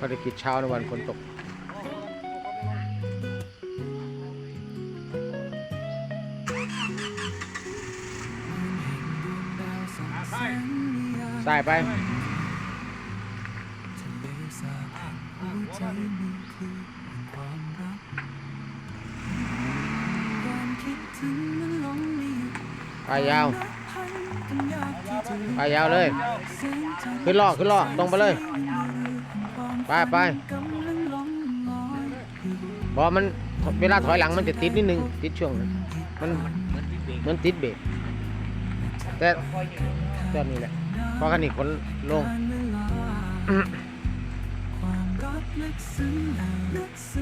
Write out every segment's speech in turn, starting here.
ภารกิจเช้าในวันฝนตกใสายไปไปยาวไปยาวเลย ขึ้นล่อขึ้นล่อตรงไปเลย ไปไปบอมันเวลาถอยหลังมันจะติดนิดนึง ติดช่วงนั้นมันเหมือนติดเบรกแต่ตอนนี้แหละพอกันอีกคนลง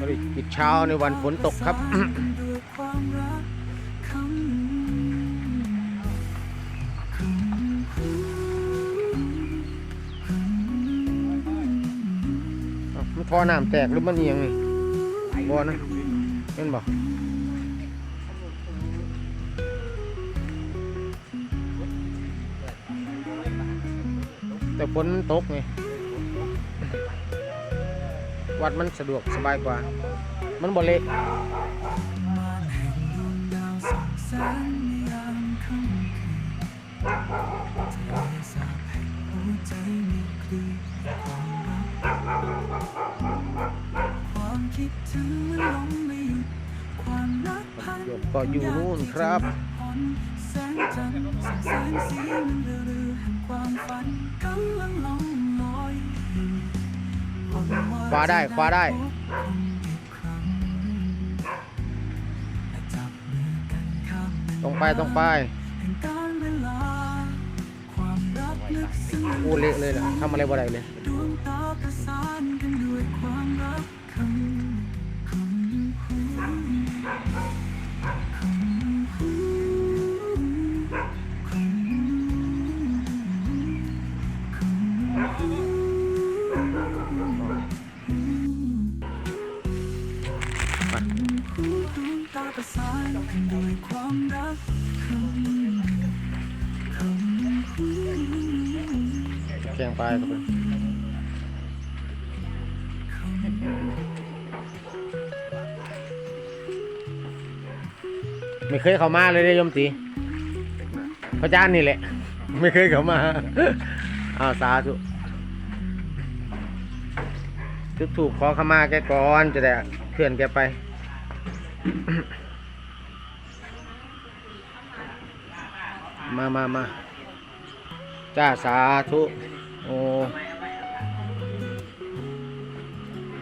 ภารกิจเช้าในวันฝนตกครับ ท่อน้ำแตกหรือมันเอียงนี่บ่นะเห็นบ่แต่ฝนมันตกไงวัดมันสะดวกสบายกว่า มันบ่เละ นเรือเรือแห่งความฝันกำลังล่องลอยอยู่หวังคว้าได้คว้าได้พบกันอีกครั้งและจับมือกันข้ามตรงไปตรงไปแห่งการเวลาความรักลึกซึ้งกูเละเลยล่ะทำอะไรบ่ได้เลย แกงไปครับผมไม่เคยเข้ามาเลยเด้ยมตีพระอาจารย์นี่แหละ ไม่เคยเข้ามาอ้าวสาธุจุดถูกขอเข้ามาแกก่อนจะได้เคลื่อนแกไปมามามาจ้าสาธุ โอ้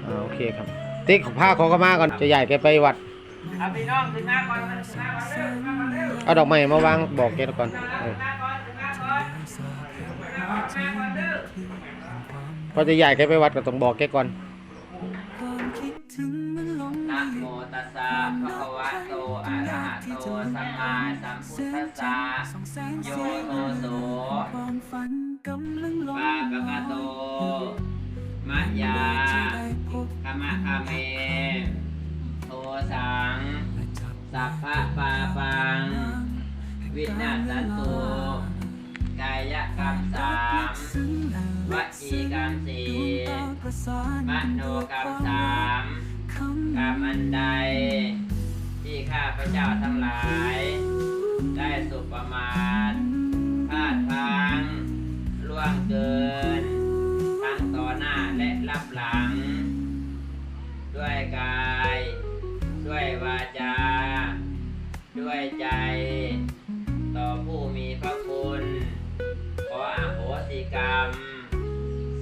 อ่าโอเคครับติ๊กขอผ้าขอเข้ามาก่อนจะใหญ่แกไปวัดเอาพี่น้องขึ้นมาก่อนขึ้นมาก่อนเร็วขึ้นมาก่อนเร็วเอาดอกไม้มาวางบอกแกก่อนเออขึ้นมาก่อนขึ้นมาก่อนขึ้นมาก่อนเร็วพอจะใหญ่แกไปวัดก็ต้องบอกแกก่อนความคิดถึงมันลงนะโมตัสสะภะคะวะโตอะระหะโตสัมมาสัมพุทธัสสะโยโตโสควา มาปะกะโต มะยาจะได้พบคมะคาเม โทสัง สัพพะปาปัง วินาสันตุกายกรรมสามวจีกรรมสี่มโนกรรมสามกรรมอันใด ที่ข้าพระเจ้าทั้งหลาย ได้สุประมาทพลาดพลัง ล่วงเกิน ทั้งต่อหน้าและรับหลัง ด้วยกาย ด้วยวาจา ด้วยใจ ต่อผู้มีพระคุณ ขออโหสิกรรม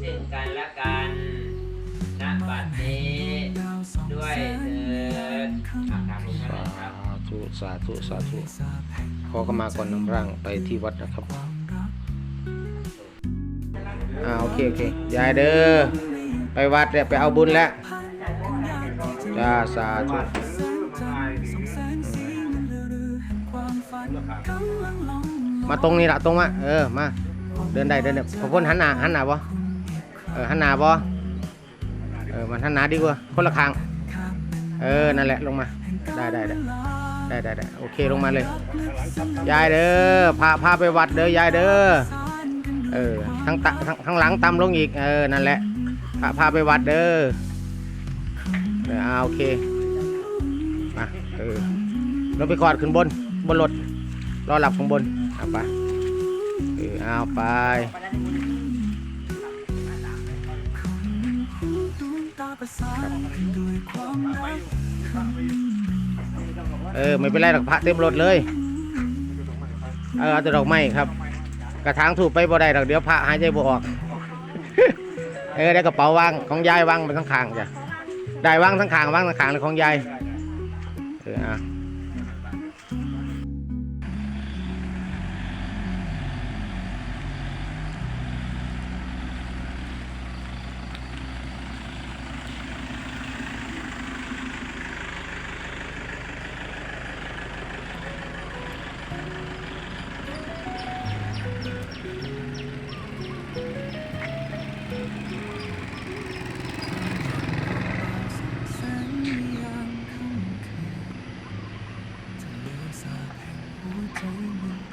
ซึ่งกันและกันณบัดนี้ ด้วยเถิดอะครับทุกท่านนะครับ สาธุสาธุสาธุขอเข้ามาก่อนนำร่างไปที่วัดนะครับ อ่าโอเคโอเคยายเด้อไปวัดเนี่ยไปเอาบุญแล้วจ้าสาธุมาตรงนี้ละตรงมาเออมาเดินได้เดินได้ขอพ้นหันหน้าหันหน้าบ่เออหันหน้าบ่เออมันหันหน้าดีกว่าคนละข้างเออนั่นแหละลงมาได้ได้ได้ได้ได้โอเคลงมาเลยยายเด้อพาพาไปวัดเด้อยายเด้อ เออทั้งตะทั้งทั้งหลังตำลงอีก เออ นั่นแหละ พาพาไปวัดเด้อเออเอาโอเคมาเออเราไปกอดขึ้นบน บนรถรอหลับข้างบนเอาไปเออเอาไปดวงตาปเออไม่เป็นไรหรอกพระเต็มรถเลย เออเอาแต่ดอกไม้ครับ กระถางถูกไปบ่ได้หรอกเดี๋ยวพระหายใจบ่ออก เออได้กระเป๋าวางของยายวางไปทั้งคางจ้ะได้วางทั้งคางวางทั้งคางเลยของยายเอออะ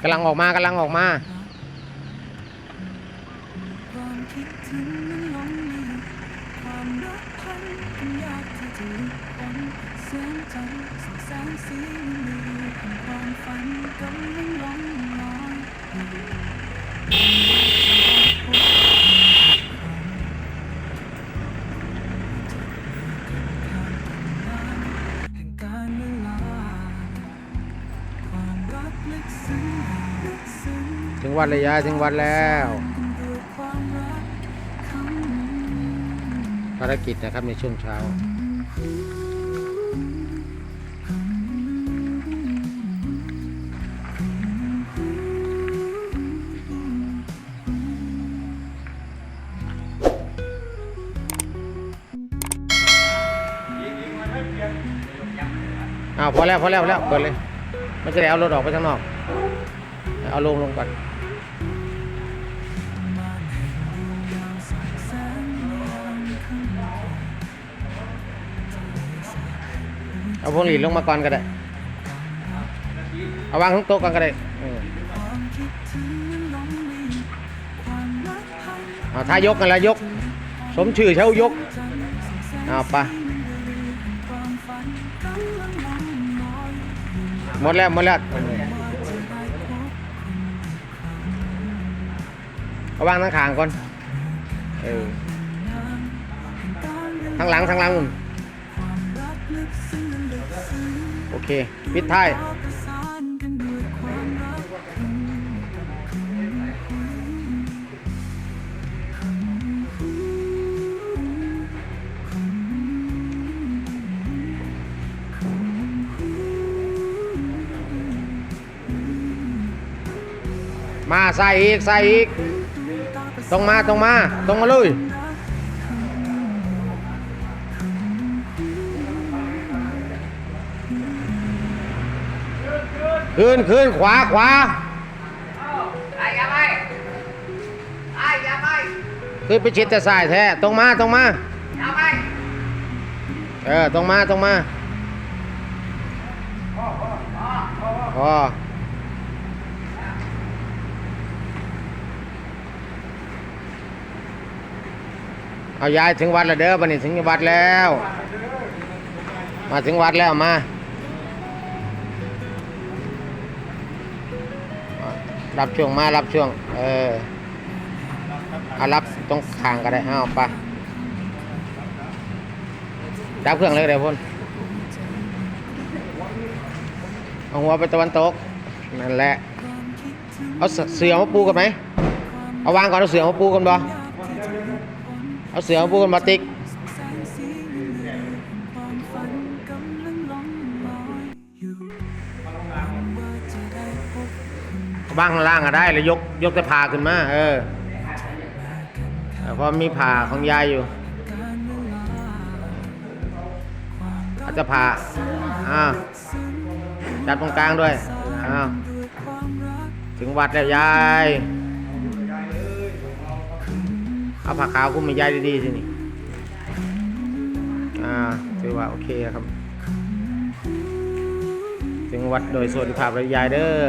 กำลังออกมากำลังออกมา ความคิดถึงมันหลงลืมความรักพันกันยากที่จะหลุดพ้นแสงจันทร์ส่องแสงสีมันดูของความฝันกำลังหลงลอย งวัดเลยยายถึงวัดแล้วภารกิจนะครับในช่วงเช้าอ้าวพอแล้วพอแล้วพอแล้วเปิดเลย มันจะได้เอารถออกไปข้างนอก เอาลงลงก่อน เอาพวงหลีดลงมาก่อนก็ได้ เอาวางทั้งโต๊ะก่อนก็ได้เออเอาถ้ายกกันแล้วยก สมชื่อเช่ายก เอาไป หมดแล้วหมดแล้วเอาวางทั้งขางก่อน เออทั้งหลังทั้งหลังนู่น โอเค ปิดท้ายมาใส่อีกใส่อีกตรงมาตรงมาตรงมาเลย ขึ้นขึ้นขวาขวาขึ้นไปชิดแต่สายแท้ตรงมาตรงมาเออตรงมาตรงมาพอเอายายถึงวัดแล้วเด้อบันนี้ถึงวัดแล้ว มาถึงวัดแล้วมา รับช่วงมารับช่วง เออเอารับตรงข้างก็ได้เอาไปดับเครื่องเลยเดี๋ยวพ่นเอาหัวไปตะวันตกนั่นแหละเอาเสเสือมาปูกันไหมเอาวางก่อนเอาเสือมาปูกันบ่เอาเสือมาปูกันมาติ๊ก บ้างข้างล่างก็ได้แล้วยกยกแต่ผ่าขึ้นมาเออแต่พอมีผ่าของยายอยู่อาจจะผ่าอ้าวจับตรงกลางด้วยอ้าวถึงวัดแล้วยายเอาผ้าขาวคลุมให้ยายดีๆสินี่อ่าถือว่าโอเคครับ ถึงวัดโดยสวัสดิภาพแล้วยายเด้อ